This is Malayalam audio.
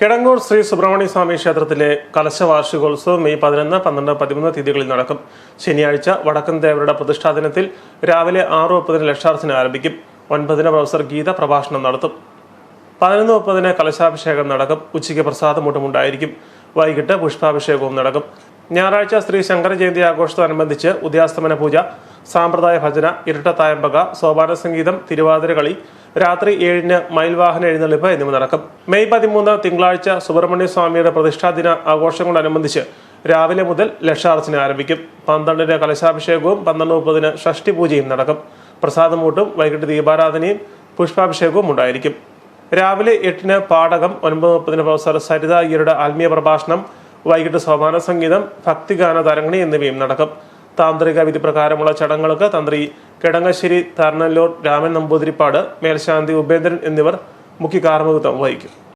കിടങ്ങൂർ ശ്രീ സുബ്രഹ്മണ്യ സ്വാമി ക്ഷേത്രത്തിലെ കലശവാർഷികോത്സവം മെയ് പതിനൊന്ന് പന്ത്രണ്ട് പതിമൂന്ന് തീയതികളിൽ നടക്കും. ശനിയാഴ്ച വടക്കൻ ദേവരുടെ പ്രതിഷ്ഠാ ദിനത്തിൽ രാവിലെ ആറ് മുപ്പതിന് ലക്ഷാർച്ചന ആരംഭിക്കും. ഒൻപതിന് പ്രൊഫസർ ഗീത പ്രഭാഷണം നടത്തും. പതിനൊന്ന് മുപ്പതിന് കലശാഭിഷേകം നടക്കും. ഉച്ചയ്ക്ക് പ്രസാദമൂട്ടും ഉണ്ടായിരിക്കും വൈകിട്ട് പുഷ്പാഭിഷേകവും നടക്കും. ഞായറാഴ്ച ശ്രീ ശങ്കര ജയന്തി ആഘോഷത്തോടനുബന്ധിച്ച് ഉദയാസ്തമന പൂജ സാമ്പ്രദായ ഭജന ഇരട്ടത്തായമ്പക സോപാന സംഗീതം തിരുവാതിര കളി രാത്രി ഏഴിന് മയിൽവാഹന എഴുന്നള്ളിപ്പ് എന്നിവ നടക്കും. മെയ് പതിമൂന്ന് തിങ്കളാഴ്ച സുബ്രഹ്മണ്യ സ്വാമിയുടെ പ്രതിഷ്ഠാദിന ആഘോഷങ്ങളോടനുബന്ധിച്ച് രാവിലെ മുതൽ ലക്ഷാർച്ചന ആരംഭിക്കും. പന്ത്രണ്ടിന് കലശാഭിഷേകവും പന്ത്രണ്ട് മുപ്പതിന് ഷഷ്ടി പൂജയും നടക്കും. പ്രസാദമൂട്ടും വൈകിട്ട് ദീപാരാധനയും പുഷ്പാഭിഷേകവും ഉണ്ടായിരിക്കും. രാവിലെ എട്ടിന് പാഠകം ഒൻപത് മുപ്പതിന് പ്രൊഫസർ സരിത അയ്യരുടെ ആത്മീയ പ്രഭാഷണം വൈകിട്ട് സോപാന സംഗീതം ഭക്തിഗാന തരംഗിണി എന്നിവയും നടക്കും. താന്ത്രിക വിധി പ്രകാരമുള്ള ചടങ്ങുകൾക്ക് തന്ത്രി കിടങ്ങശ്ശേരി തർണല്ലൂർ രാമൻ നമ്പൂതിരിപ്പാട് മേൽശാന്തി ഉപേന്ദ്രൻ എന്നിവർ മുഖ്യ കാർമ്മികത്വം വഹിക്കും.